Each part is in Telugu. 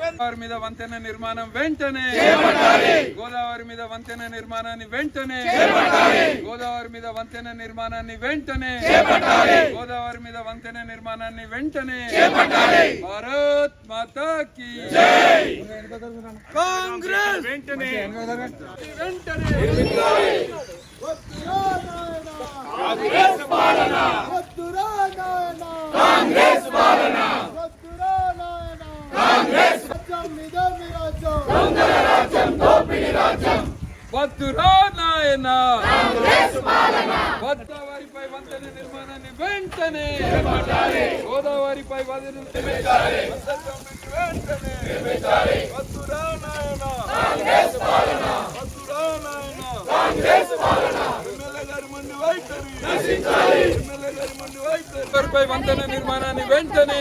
గోదావరి మీద వంతెన నిర్మాణం వెంటనే. గోదావరి మీద వంతెన నిర్మాణాన్ని వెంటనే. గోదావరి మీద వంతెన నిర్మాణాన్ని వెంటనే. గోదావరి మీద వంతెన నిర్మాణాన్ని వెంటనే. భారత్ మాతాకి. కాంగ్రెస్. వెంటనే. వెంటనే కాంగ్రెస్ పాలన కాంగ్రెస్ రాజ్యం వద్దురా నాయన గోదావరిపై వంతెన నిర్మాణాన్ని వెంటనే గోదావరిపై వంతెన వెంటనే వద్దురా నాయన నాయన గోదావరిపై వంతెన నిర్మాణాన్ని వెంటనే.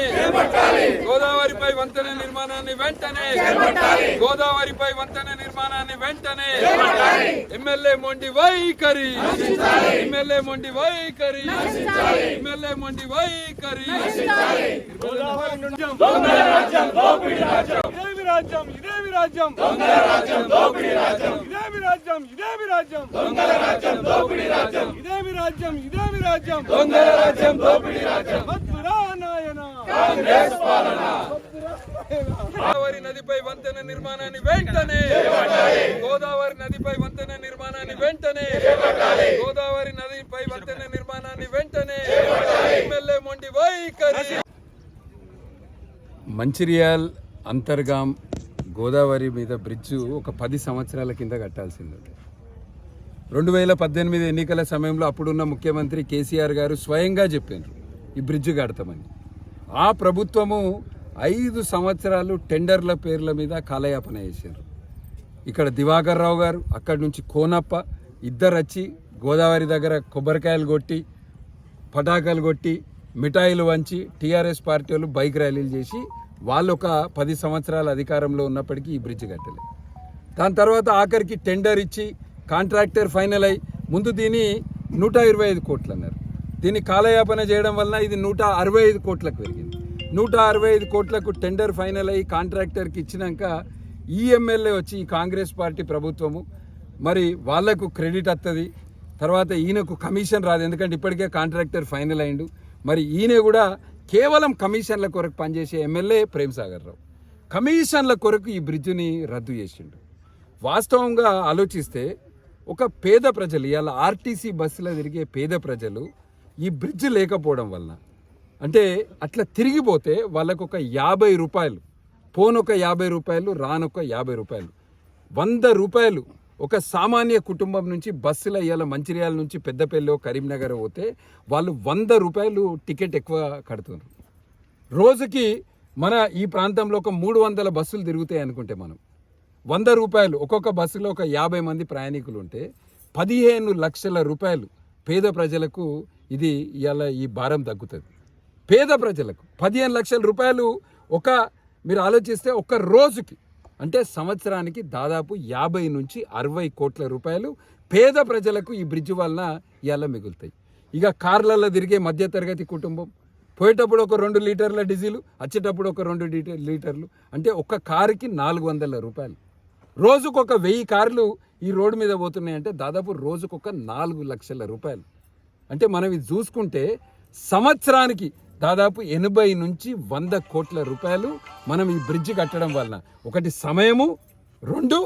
గోదావరిపై వంతెన నిర్మాణాన్ని వెంటనే. గోదావరిపై వంతెన నిర్మాణాన్ని వెంటనే. ఎమ్మెల్యే మొండి వైఖరి. ఎమ్మెల్యే మొండి వైఖరి. ఎమ్మెల్యే మొండి వైఖరి. గోదావరి రాజ్యం ఇదేమి రాజ్యం. దొంగల రాజ్యం దోపిడీ రాజ్యం. ఇదేమి రాజ్యం ఇదేమి రాజ్యం. దొంగల రాజ్యం దోపిడీ రాజ్యం. ఇదేమి రాజ్యం ఇదేమి రాజ్యం. దొంగల రాజ్యం దోపిడీ రాజ్యం. నాయన. కాంగ్రెస్ పాలన. గోదావరి నదిపై వంతెన నిర్మాణాన్ని వెంటనే. గోదావరి నదిపై వంతెన నిర్మాణాన్ని వెంటనే. గోదావరి నదిపై వంతెన నిర్మాణాన్ని వెంటనే. ఎమ్మెల్యే మొండి వైఖరి. మంచిర్యాల్ అంతర్గాం గోదావరి మీద బ్రిడ్జు ఒక పది సంవత్సరాల కింద కట్టాల్సింది. రెండు వేల పద్దెనిమిది ఎన్నికల సమయంలో అప్పుడున్న ముఖ్యమంత్రి కేసీఆర్ గారు స్వయంగా చెప్పారు ఈ బ్రిడ్జ్ కడతామని. ఆ ప్రభుత్వము ఐదు సంవత్సరాలు టెండర్ల పేర్ల మీద కాలయాపన చేశారు ఇక్కడ దివాకర్ రావు గారు అక్కడి నుంచి కోనప్ప ఇద్దరు వచ్చి గోదావరి దగ్గర కొబ్బరికాయలు కొట్టి పటాకాలు కొట్టి మిఠాయిలు వంచి టీఆర్ఎస్ పార్టీ వాళ్ళు బైక్ ర్యాలీలు చేసి వాళ్ళు ఒక పది సంవత్సరాల అధికారంలో ఉన్నప్పటికీ ఈ బ్రిడ్జ్ కట్టలేదు. దాని తర్వాత ఆఖరికి టెండర్ ఇచ్చి కాంట్రాక్టర్ ఫైనల్ అయి ముందు దీని నూట ఇరవై ఐదు కోట్లు అన్నారు. దీన్ని కాలయాపన చేయడం వలన ఇది నూట అరవై ఐదు కోట్లకు పెరిగింది. నూట అరవై ఐదు కోట్లకు టెండర్ ఫైనల్ అయ్యి కాంట్రాక్టర్కి ఇచ్చినాక ఈ ఎమ్మెల్యే వచ్చి ఈ కాంగ్రెస్ పార్టీ ప్రభుత్వము. మరి వాళ్ళకు క్రెడిట్ వస్తుంది తర్వాత ఈయనకు కమిషన్ రాదు. ఎందుకంటే ఇప్పటికే కాంట్రాక్టర్ ఫైనల్ అయిండు. మరి ఈయన కూడా కేవలం కమిషన్ల కొరకు పనిచేసే ఎమ్మెల్యే ప్రేమ్ సాగర్ రావు కమిషన్ల కొరకు ఈ బ్రిడ్జిని రద్దు చేసిండు. వాస్తవంగా ఆలోచిస్తే ఒక పేద ప్రజలు ఇవాళ ఆర్టీసీ బస్సులో తిరిగే పేద ప్రజలు ఈ బ్రిడ్జ్ లేకపోవడం వల్ల అంటే అట్లా తిరిగిపోతే వాళ్ళకు ఒక యాభై రూపాయలు పోనొక యాభై రూపాయలు రానొక యాభై రూపాయలు వంద రూపాయలు ఒక సామాన్య కుటుంబం నుంచి బస్సులో ఇవాళ మంచిర్యాల నుంచి పెద్దపల్లి కరీంనగర్ పోతే వాళ్ళు వంద రూపాయలు టికెట్ ఎక్కువ కడుతున్నారు. రోజుకి మన ఈ ప్రాంతంలో ఒక మూడు వందల బస్సులు తిరుగుతాయి అనుకుంటే మనం. వంద రూపాయలు ఒక్కొక్క బస్సులో ఒక యాభై మంది ప్రయాణికులు ఉంటే పదిహేను లక్షల రూపాయలు పేద ప్రజలకు ఇది ఇవాళ ఈ భారం తగ్గుతుంది. పేద ప్రజలకు పదిహేను లక్షల రూపాయలు ఒక మీరు ఆలోచిస్తే ఒక రోజుకి అంటే సంవత్సరానికి దాదాపు యాభై నుంచి అరవై కోట్ల రూపాయలు పేద ప్రజలకు ఈ బ్రిడ్జ్ వలన ఇవాళ మిగులుతాయి. ఇక కార్లలో తిరిగే మధ్యతరగతి కుటుంబం పోయేటప్పుడు ఒక రెండు లీటర్ల డీజిల్ వచ్చేటప్పుడు ఒక రెండు లీటర్ లీటర్లు అంటే ఒక కారుకి నాలుగు వందల రూపాయలు. రోజుకొక వెయ్యి కార్లు ఈ రోడ్డు మీద పోతున్నాయంటే దాదాపు రోజుకొక నాలుగు లక్షల రూపాయలు. అంటే మనం ఇది చూసుకుంటే సంవత్సరానికి దాదాపు ఎనభై నుంచి వంద కోట్ల రూపాయలు మనం ఈ బ్రిడ్జ్ కట్టడం వలన. ఒకటి సమయము రెండు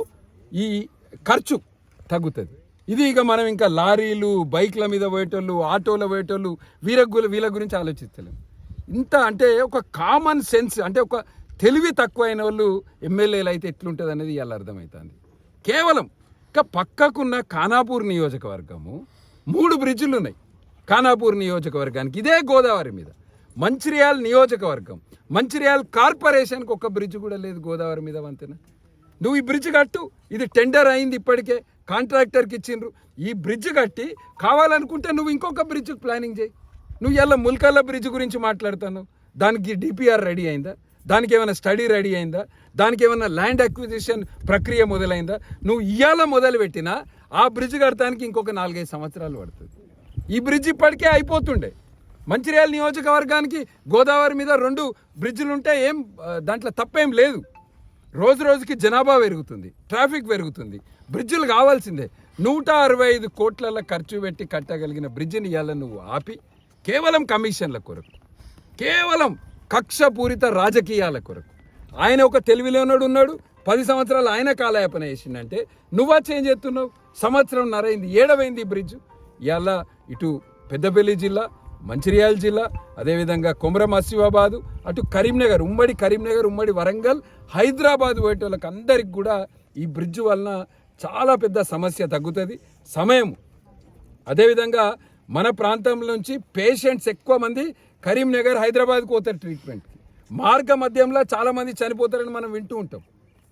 ఈ ఖర్చు తగ్గుతుంది. ఇది ఇక మనం ఇంకా లారీలు బైక్ల మీద పోయేటోళ్ళు ఆటోలో పోయేటోళ్ళు వీర వీళ్ళ గురించి ఆలోచిస్తలేము ఇంత అంటే ఒక కామన్ సెన్స్ అంటే ఒక తెలివి తక్కువైన వాళ్ళు ఎమ్మెల్యేలు అయితే ఎట్లుంటుంది అనేది ఇవాళ అర్థమవుతుంది కేవలం ఇక పక్కకున్న ఖానాపూర్ నియోజకవర్గము మూడు బ్రిడ్జిలు ఉన్నాయి ఖానాపూర్ నియోజకవర్గానికి ఇదే గోదావరి మీద. మంచిర్యాల నియోజకవర్గం. మంచిర్యాల కార్పొరేషన్కి ఒక్క బ్రిడ్జ్ కూడా లేదు గోదావరి మీద వంతెన. నువ్వు ఈ బ్రిడ్జ్ కట్టు ఇది టెండర్ అయింది ఇప్పటికే కాంట్రాక్టర్కి ఇచ్చిండ్రు. ఈ బ్రిడ్జ్ కట్టి కావాలనుకుంటే నువ్వు ఇంకొక బ్రిడ్జ్ ప్లానింగ్ చేయి. నువ్వు ఎలా ముల్కల్ల బ్రిడ్జ్ గురించి మాట్లాడుతాను దానికి డిపిఆర్ రెడీ అయిందా? దానికి ఏమైనా స్టడీ రెడీ అయిందా? దానికి ఏమైనా ల్యాండ్ అక్విజిషన్ ప్రక్రియ మొదలైందా? నువ్వు ఇవాళ మొదలుపెట్టినా ఆ బ్రిడ్జ్ కడటానికి ఇంకొక నాలుగైదు సంవత్సరాలు పడుతుంది. ఈ బ్రిడ్జ్ ఇప్పటికే అయిపోతుండే. మంచిర్యాల నియోజకవర్గానికి గోదావరి మీద రెండు బ్రిడ్జిలు ఉంటే ఏం దాంట్లో తప్పేం లేదు. రోజు రోజుకి జనాభా పెరుగుతుంది ట్రాఫిక్ పెరుగుతుంది. బ్రిడ్జిలు కావాల్సిందే. నూట అరవై ఐదు కోట్లలో ఖర్చు పెట్టి కట్టగలిగిన బ్రిడ్జిని ఇవాళ నువ్వు ఆపి కేవలం కమిషన్ల కొరకు కేవలం కక్షపూరిత రాజకీయాల కొరకు. ఆయన ఒక తెలివిలోనోడు ఉన్నాడు పది సంవత్సరాలు ఆయన కాలయాపన చేసిందంటే నువ్వా చేంజ్ చేస్తున్నావు? సంవత్సరం నరైంది ఏడవైంది ఈ బ్రిడ్జ్? ఇవాళ ఇటు పెద్దపల్లి జిల్లా మంచిర్యాల జిల్లా అదేవిధంగా కొమరం ఆసిఫాబాదు అటు కరీంనగర్ ఉమ్మడి కరీంనగర్ ఉమ్మడి వరంగల్ హైదరాబాద్ పోయేటోళ్ళకి అందరికి కూడా ఈ బ్రిడ్జ్ వలన చాలా పెద్ద సమస్య తగ్గుతుంది. సమయం అదేవిధంగా మన ప్రాంతం నుంచి పేషెంట్స్ ఎక్కువ మంది కరీంనగర్ హైదరాబాద్కి పోతారు ట్రీట్మెంట్కి మార్గ మధ్యంలో చాలామంది చనిపోతారని మనం వింటూ ఉంటాం.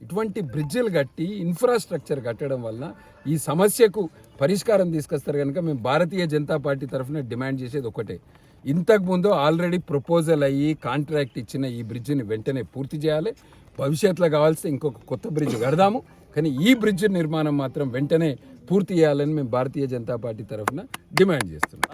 ఇటువంటి బ్రిడ్జిలు కట్టి ఇన్ఫ్రాస్ట్రక్చర్ కట్టడం వలన ఈ సమస్యకు పరిష్కారం తీసుకొస్తారు కనుక మేము భారతీయ జనతా పార్టీ తరఫున డిమాండ్ చేసేది ఒకటే ఇంతకుముందు ఆల్రెడీ ప్రపోజల్ అయ్యి కాంట్రాక్ట్ ఇచ్చిన ఈ బ్రిడ్జిని వెంటనే పూర్తి చేయాలి. భవిష్యత్తులో కావాల్సి ఇంకొక కొత్త బ్రిడ్జ్ కడదాము. కానీ ఈ బ్రిడ్జ్ నిర్మాణం మాత్రం వెంటనే పూర్తి చేయాలని మేము భారతీయ జనతా పార్టీ తరఫున డిమాండ్ చేస్తున్నాం.